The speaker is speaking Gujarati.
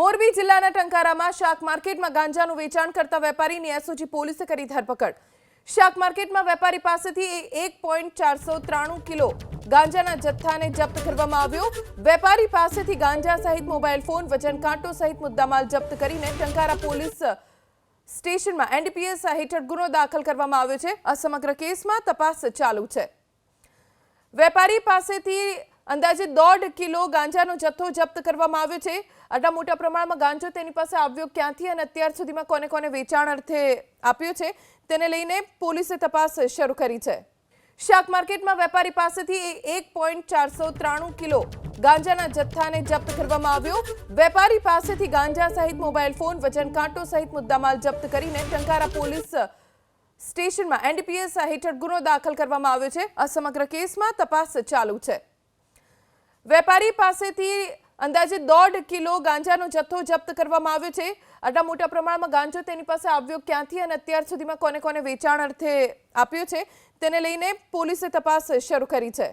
મોરબી જિલ્લાના ટંકારામાં શાક માર્કેટમાં ગાંજાનું વેચાણ કરતા વેપારીની એસઓજી પોલીસે કરી ધરપકડ. શાક માર્કેટમાં વેપારી પાસેથી એક પોઈન્ટ ચારસો ત્રાણું કિલો ગાંજાના જથ્થાને જપ્ત કરવામાં આવ્યો. વેપારી પાસેથી ગાંજા સહિત મોબાઈલ ફોન વજન કાંટો સહિત મુદ્દામાલ જપ્ત કરીને ટંકારા પોલીસ સ્ટેશનમાં એનડીપીએસ હેઠળ ગુનો દાખલ કરવામાં આવ્યો છે. આ સમગ્ર કેસમાં તપાસ ચાલુ છે. વેપારી પાસેથી અંદાજે દોઢ કિલો ગાંજાનો જથ્થો જપ્ત કરવામાં આવ્યો છે. આટલા મોટા પ્રમાણમાં ગાંજો તેની પાસે આવ્યો ક્યાંથી અને અત્યાર સુધીમાં કોને કોને વેચાણ અર્થે આપ્યો છે તેને લઈને પોલીસે તપાસ શરૂ કરી છે. શાક માર્કેટમાં વેપારી પાસેથી એક પોઈન્ટ ચારસો ત્રાણું કિલો ગાંજાના જથ્થાને જપ્ત કરવામાં આવ્યો. વેપારી પાસેથી ગાંજા સહિત મોબાઈલ ફોન વજન કાંટો સહિત મુદ્દામાલ જપ્ત કરીને ટંકારા પોલીસ સ્ટેશનમાં એનડીપીએસ હેઠળ ગુનો દાખલ કરવામાં આવ્યો છે. આ સમગ્ર કેસમાં તપાસ ચાલુ છે. વેપારી પાસેથી અંદાજે દોઢ કિલો ગાંજાનો જથ્થો જપ્ત કરવામાં આવ્યો છે. આટલા મોટા પ્રમાણમાં ગાંજો તેની પાસે આવ્યો ક્યાંથી અને અત્યાર સુધીમાં કોને કોને વેચાણ અર્થે આપ્યો છે, તેને લઈને પોલીસે તપાસ શરૂ કરી છે.